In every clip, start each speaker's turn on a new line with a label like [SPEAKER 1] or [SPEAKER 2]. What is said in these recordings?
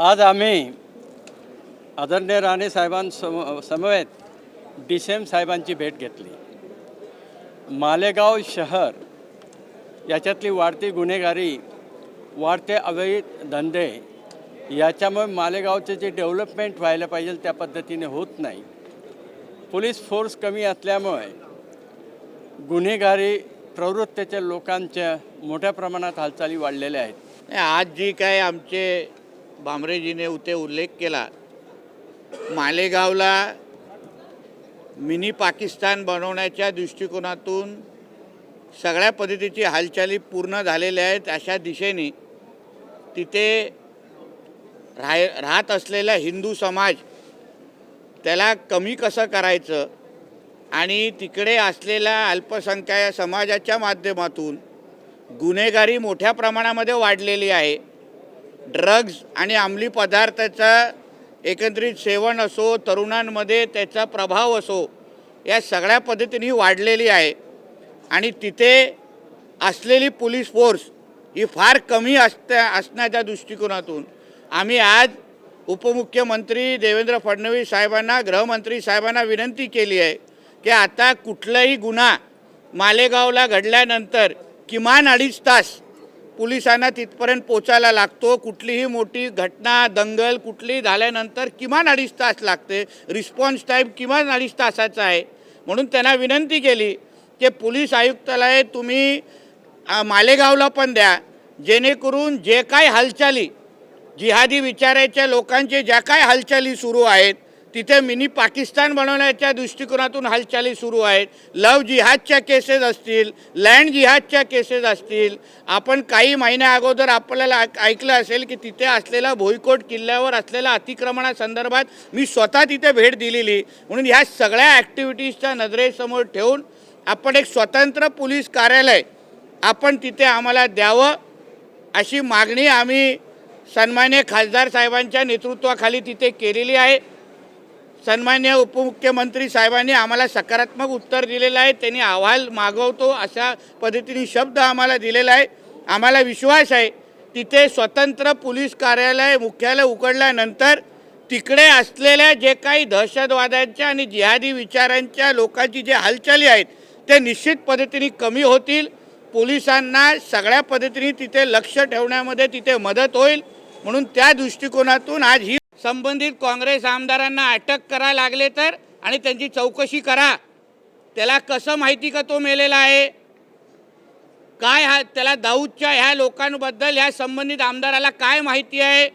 [SPEAKER 1] आज आम्ही आदरणीय राणे साहेबांसम समवेत डी सी एम साहेबांची भेट घेतली. मालेगाव शहर याच्यातली वाढती गुन्हेगारी वाढते अवैध धंदे याच्यामुळे मालेगावचे जे डेव्हलपमेंट व्हायला पाहिजे त्या पद्धतीने होत नाही. पोलीस फोर्स कमी असल्यामुळे गुन्हेगारी प्रवृत्तीच्या लोकांच्या मोठ्या प्रमाणात हालचाली वाढलेल्या आहेत.
[SPEAKER 2] आज जी काय आमचे भामरेजीने उते उल्लेख केला. मालेगावला मिनी पाकिस्तान बनवण्याच्या दृष्टिकोनातून सगळ्या पद्धतीची हालचाली पूर्ण झालेल्या आहेत अशा दिशेने तिथे राह राहत असलेला हिंदू समाज त्याला कमी कसं करायचं आणि तिकडे असलेल्या अल्पसंख्याक समाजाच्या माध्यमातून गुन्हेगारी मोठ्या प्रमाणामध्ये वाढलेली आहे ड्रग्ज आणि अंमली पदार्थाचं एकत्रित सेवन असो तरुणांमध्ये त्याचा प्रभाव असो या सगळ्या पद्धतीने ही वाढलेली आहे. आणि तिथे असलेली पोलीस फोर्स ही फार कमी असत्या असण्याच्या दृष्टिकोनातून आम्ही आज उपमुख्यमंत्री देवेंद्र फडणवीस साहेबांना गृहमंत्री साहेबांना विनंती केली आहे की आता कुठलाही गुन्हा मालेगावला घडल्यानंतर किमान अडीच तास पोलिसांना तिथपर्यंत पोचायला लागतो. कुठलीही मोठी घटना दंगल कुठलीही झाल्यानंतर किमान अडीच तास लागते. रिस्पॉन्स टाईम किमान अडीच तासाचा आहे. म्हणून त्यांना विनंती केली की पोलीस आयुक्तालय तुम्ही मालेगावला पण द्या. जेणेकरून जे काय हालचाली जिहादी विचाराच्या लोकांचे ज्या काय हालचाली सुरू आहेत तिथे मिनी पाकिस्तान बनवण्याच्या दृष्टिकोनातून हालचाली सुरू आहेत. लव जिहादच्या केसेस असतील लँड जिहादच्या केसेस असतील. आपण काही महिन्या अगोदर आपल्याला ऐक- ऐकलं असेल की तिथे असलेला भोईकोट किल्ल्यावर असलेल्या अतिक्रमणासंदर्भात मी स्वतः तिथे भेट दिलेली. म्हणून ह्या सगळ्या ॲक्टिव्हिटीजच्या नजरेसमोर ठेवून आपण एक स्वतंत्र पोलीस कार्यालय आपण तिथे आम्हाला द्यावं अशी मागणी आम्ही सन्मान्य खासदार साहेबांच्या नेतृत्वाखाली तिथे केलेली आहे. सन्मान्य उपमुख्यमंत्री साहेबांनी आम्हाला सकारात्मक उत्तर दिलेलं आहे. त्यांनी अहवाल मागवतो अशा पद्धतीने शब्द आम्हाला दिलेला आहे. आम्हाला विश्वास आहे. तिथे स्वतंत्र पोलीस कार्यालय मुख्यालय उघडल्यानंतर तिकडे असलेल्या जे काही दहशतवाद्यांच्या आणि जिहादी विचारांच्या लोकांची जे हालचाली आहेत ते निश्चित पद्धतीने कमी होतील. पोलिसांना सगळ्या पद्धतीने तिथे लक्ष ठेवण्यामध्ये तिथे मदत होईल. म्हणून त्या दृष्टिकोनातून आज ही संबंधित काँग्रेस आमदारांना अटक करा लागले तर आणि त्यांची चौकशी करा. त्याला कसं माहिती का तो मेलेला आहे? काय हा त्याला दाऊदच्या ह्या लोकांबद्दल ह्या संबंधित आमदाराला काय माहिती आहे?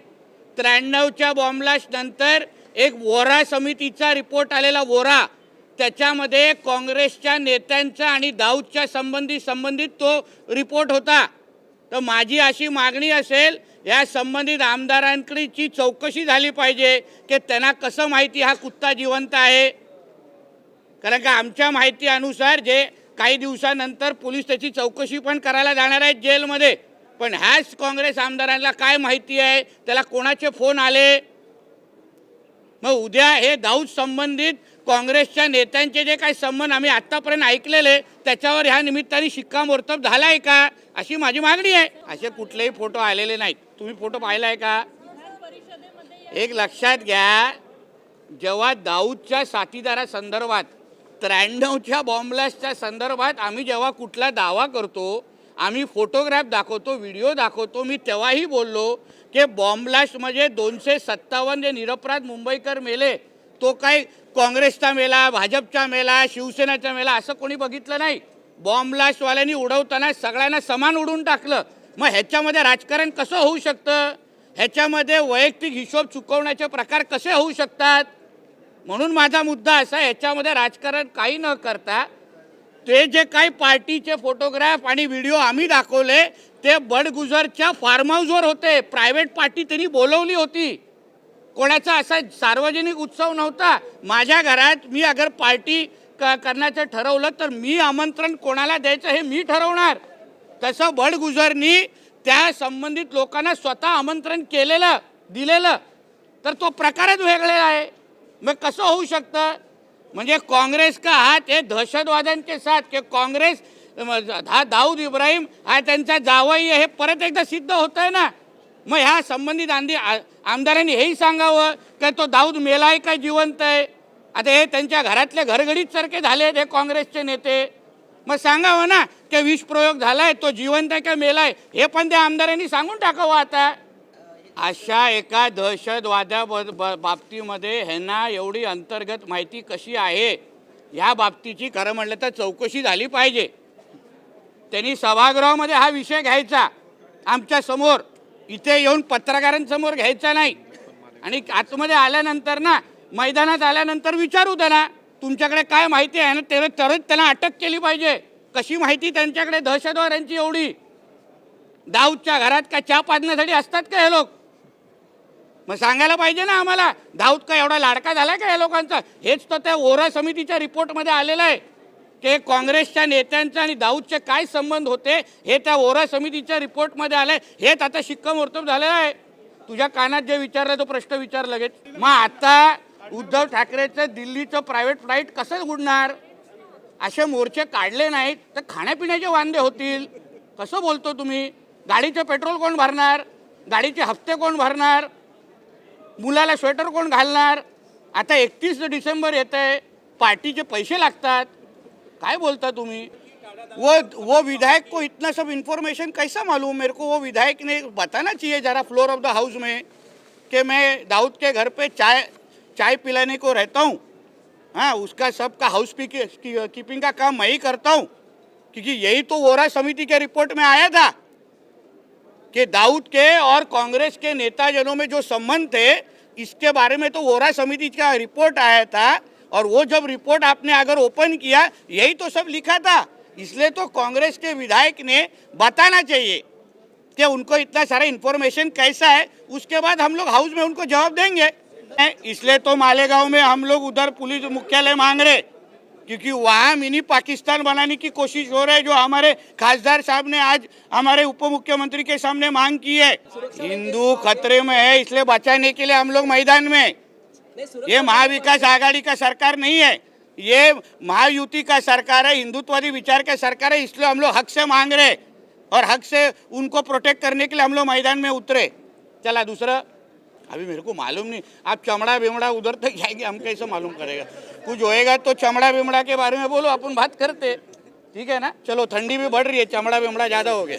[SPEAKER 2] त्र्याण्णवच्या बॉम्बलास्ट नंतर एक वोरा समितीचा रिपोर्ट आलेला वोरा. त्याच्यामध्ये काँग्रेसच्या नेत्यांचा आणि दाऊदच्या संबंधित संबंधित तो रिपोर्ट होता. तर माझी अशी मागणी असेल या संबंधित आमदारांकडची चौकशी झाली पाहिजे की त्यांना कसं माहिती हा कुत्ता जिवंत आहे? कारण का आमच्या माहितीनुसार जे काही दिवसानंतर पोलीस त्याची चौकशी पण करायला जाणार आहेत जेलमध्ये. पण ह्याच काँग्रेस आमदारांना काय माहिती आहे? त्याला कोणाचे फोन आले? मग उद्या हे दाऊद संबंधित काँग्रेसच्या नेत्यांचे जे काही संबंध आम्ही आत्तापर्यंत ऐकलेले त्याच्यावर ह्या निमित्ताने शिक्कामोर्तब झाला आहे का? अशी माझी मागणी आहे. असे कुठलेही फोटो आलेले नाहीत. तुम्ही फोटो पाहिला आहे का? एक लक्षात घ्या जेव्हा दाऊदच्या साथीदारासंदर्भात त्र्याण्णवच्या बॉम्बलास्टच्या संदर्भात आम्ही जेव्हा कुठला दावा करतो आम्ही फोटोग्राफ दाखवतो व्हिडिओ दाखवतो मी तेव्हाही बोललो की बॉम्बलास्ट म्हणजे दोनशे सत्तावन्न जे निरपराध मुंबईकर मेले तो काय काँग्रेसचा मेला भाजपचा मेला शिवसेनेचा मेला असं कोणी बघितलं नाही. बॉम्बलास्टवाल्यांनी उडवताना सगळ्यांना समान उडून टाकलं. मग ह्याच्यामध्ये राजकारण कसं होऊ शकतं? ह्याच्यामध्ये वैयक्तिक हिशोब चुकवण्याचे प्रकार कसे होऊ शकतात? म्हणून माझा मुद्दा असा ह्याच्यामध्ये राजकारण काही न करता ते जे काही पार्टीचे फोटोग्राफ आणि व्हिडिओ आम्ही दाखवले ते बडगुजरच्या फार्म हाऊसवर होते. प्रायव्हेट पार्टी त्यांनी बोलवली होती. कोणाचा असा सार्वजनिक उत्सव नव्हता. माझ्या घरात मी अगर पार्टी क करण्याचं ठरवलं तर मी आमंत्रण कोणाला द्यायचं हे मी ठरवणार. तसं बडगुजरनी त्या संबंधित लोकांना स्वतः आमंत्रण केलेलं दिलेलं. तर तो प्रकारच वेगळा आहे. मग कसं होऊ शकतं? म्हणजे काँग्रेस का हात हे दहशतवाद्यांचे साथ की काँग्रेस हा दाऊद इब्राहिम हा त्यांचा जावई आहे हे परत एकदा सिद्ध होत आहे ना? मग ह्या संबंधित आंदी आमदारांनी हेही सांगावं का तो दाऊद मेला आहे काय जिवंत आहे? आता हे त्यांच्या घरातले घरगडीत सारखे झाले हे काँग्रेसचे नेते. मग सांगावं ना की विष प्रयोग झालाय तो जिवंत आहे का मेलाय? हे पण त्या आमदारांनी सांगून टाकावं आता. अशा एका दहशतवाद्या ब- ब- बाबतीमध्ये ह्यांना एवढी अंतर्गत माहिती कशी आहे? ह्या बाबतीची खरं म्हणलं तर चौकशी झाली पाहिजे. त्यांनी सभागृहामध्ये हा विषय घ्यायचा आमच्यासमोर. इथे येऊन पत्रकारांसमोर घ्यायचा नाही. आणि आतमध्ये आल्यानंतर ना मैदानात आल्यानंतर विचारू त्यांना तुमच्याकडे काय माहिती आहे ना त्याला तरच त्यांना अटक केली पाहिजे. कशी माहिती त्यांच्याकडे? दहशतवाद्यांची एवढी. दाऊदच्या घरात काय चहा पाजण्यासाठी असतात का हे लोक? मग सांगायला पाहिजे ना आम्हाला दाऊद का एवढा लाडका झाला का या लोकांचा? हेच तर त्या ओरा समितीच्या रिपोर्टमध्ये आलेलं आहे. की काँग्रेसच्या नेत्यांचा आणि दाऊदचे काय संबंध होते हे त्या ओरा समितीच्या रिपोर्टमध्ये आलंय. हेच आता शिक्कामोर्तब झालेलं आहे. तुझ्या कानात जे विचारलं तो प्रश्न विचार लगेच. मग आता उद्धव ठाकरेचं दिल्लीचं प्रायव्हेट फ्लाईट कसं उडणार? असे मोर्चे काढले नाहीत तर खाण्यापिण्याचे वांदे होतील. कसं बोलतो तुम्ही? गाडीचं पेट्रोल कोण भरणार? गाडीचे हप्ते कोण भरणार? मुलाला स्वेटर कोण घालणार? आता एकतीस डिसेंबर येत आहे पार्टीचे पैसे लागतात. काय बोलता तुम्ही? वो वो विधायक को इतना सब इन्फॉर्मेशन कैसा मालूम? मेरे को वो विधायक ने बताना चाहिए जरा फ्लोर ऑफ़ द हाउस में कि मैं दाऊद के घर पे चाय चाय पिलाने को रहता हूँ। हाँ उसका सबका हाउस कीपिंग का काम मैं ही करता हूँ। क्योंकि यही तो वोरा समिति के रिपोर्ट में आया था कि दाऊद के और कांग्रेस के नेताजनों में जो संबंध थे, इसके बारे में तो वोरा समिति का रिपोर्ट आया था और वो जब रिपोर्ट आपने अगर ओपन किया, यही तो सब लिखा था। इसलिए तो कांग्रेस के विधायक ने बताना चाहिए कि उनको इतना सारा इन्फॉर्मेशन कैसा है। उसके बाद हम लोग हाउस में उनको जवाब देंगे। इसलिए तो मालेगांव में हम लोग उधर पुलिस मुख्यालय मांग रहे क्योंकि वहाँ मिनी पाकिस्तान बनाने की कोशिश हो रही है, जो हमारे खासदार साहब ने आज हमारे उप मुख्यमंत्री के सामने मांग की है। हिंदू खतरे में है, इसलिए बचाने के लिए हम लोग मैदान में। ये महाविकास आघाड़ी का सरकार नहीं है। ये महायुति का सरकार है हिंदुत्ववादी विचार का सरकार है इसलिए हम लोग हक से मांग रहे हैं। और हक से उनको प्रोटेक्ट करने के लिए हम लोग मैदान में उतरे। चला दूसरा। अभी मेरे को मालूम नहीं। आप चमड़ा बिमड़ा उधर तक जाएँगे हम कैसे मालूम करेगा? कुछ होएगा तो चमड़ा बिमड़ा के बारे में बोलो अपन बात करते ठीक है ना? चलो ठंडी भी बढ़ रही है चमड़ा बिमड़ा ज़्यादा हो गया।